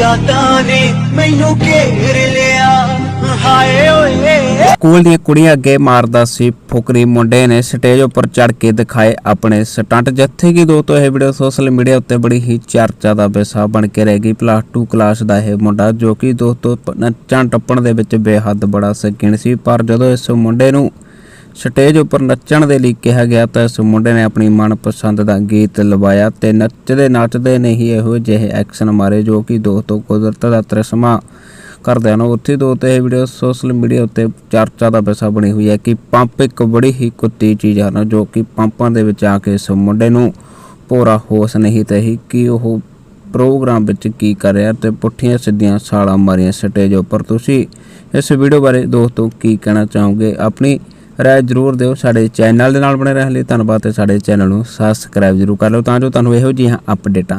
ਯਾਦਾਂ ਨੇ ਮੈਨੂੰ ਘੇਰ ਲਿਆ। ਹਾਏ ਓਏ। ਸਕੂਲ ਦੀਆਂ ਕੁੜੀਆਂ ਅੱਗੇ ਮਾਰਦਾ ਸੀ, ਫੁਕਰੀ ਮੁੰਡੇ ਨੇ ਸਟੇਜ ਉੱਪਰ ਚੜ ਕੇ ਦਿਖਾਏ ਆਪਣੇ ਸਟੰਟ, ਜਿੱਥੇ ਕਿ ਦੋਸਤੋ ਇਹ ਵੀਡੀਓ ਸੋਸ਼ਲ ਮੀਡੀਆ ਉੱਤੇ ਬੜੀ ਹੀ ਚਰਚਾ ਦਾ ਵਿਸ਼ਾ ਬਣ ਕੇ ਰਹਿ ਗਈ। ਪਲੱਸ 2 ਕਲਾਸ ਦਾ ਇਹ ਮੁੰਡਾ, ਜੋ ਕਿ ਦੋਸਤੋ ਨੱਚਣ ਟੱਪਣ ਦੇ ਵਿੱਚ ਬੇਹੱਦ ਬੜਾ ਸਕੀਣ ਸੀ, ਪਰ ਜਦੋਂ ਇਸ ਮੁੰਡੇ ਨੂੰ ਸਟੇਜ ਉੱਪਰ ਨੱਚਣ ਦੇ ਲਈ ਕਿਹਾ ਗਿਆ ਤਾਂ ਇਸ ਮੁੰਡੇ ਨੇ ਆਪਣੀ ਮਨਪਸੰਦ ਦਾ ਗੀਤ ਲਵਾਇਆ ਤੇ ਨੱਚਦੇ ਨੱਚਦੇ ਨੇ ਹੀ ਇਹੋ ਜਿਹੇ ਐਕਸ਼ਨ ਮਾਰੇ ਜੋ ਕਿ ਦੋਸਤੋ ਕੁਦਰਤ ਦਾ ਤਰਸਮਾ ਕਰਦੇ ਹਨ। ਉੱਥੇ ਦੋ ਤੇ ਇਹ ਵੀਡੀਓ ਸੋਸ਼ਲ ਮੀਡੀਆ ਉੱਤੇ ਚਰਚਾ ਦਾ ਵਿਸ਼ਾ ਬਣੀ ਹੋਈ ਹੈ ਕਿ ਪੰਪ ਇੱਕ ਬੜੀ ਹੀ ਕੁੱਤੀ ਚੀਜ਼ ਹਨ ਜੋ ਕਿ ਪੰਪਾਂ ਦੇ ਵਿੱਚ ਆ ਕੇ ਇਸ ਮੁੰਡੇ ਨੂੰ ਪੂਰਾ ਹੋਸ਼ ਨਹੀਂ ਤਹੀ ਕਿ ਉਹ ਪ੍ਰੋਗਰਾਮ ਵਿੱਚ ਕੀ ਕਰ ਰਿਹਾ ਤੇ ਪੁੱਠੀਆਂ ਸਿੱਧੀਆਂ ਸਾਲਾਂ ਮਾਰੀਆਂ ਸਟੇਜ ਉੱਪਰ। ਤੁਸੀਂ ਇਸ ਵੀਡੀਓ ਬਾਰੇ ਦੋਸਤੋ ਕੀ ਕਹਿਣਾ ਚਾਹੋਗੇ? ਆਪਣੀ ਰਾਏ ਜਰੂਰ ਦਿਓ। ਸਾਡੇ ਚੈਨਲ ਦੇ ਨਾਲ ਬਣੇ ਰਹਿਣ ਲਈ ਧੰਨਵਾਦ ਤੇ ਸਾਡੇ ਚੈਨਲ ਨੂੰ ਸਬਸਕ੍ਰਾਈਬ ਜਰੂਰ ਕਰ ਲਓ ਤਾਂ ਜੋ ਤੁਹਾਨੂੰ ਇਹੋ ਜਿਹੀਆਂ ਅਪਡੇਟਾਂ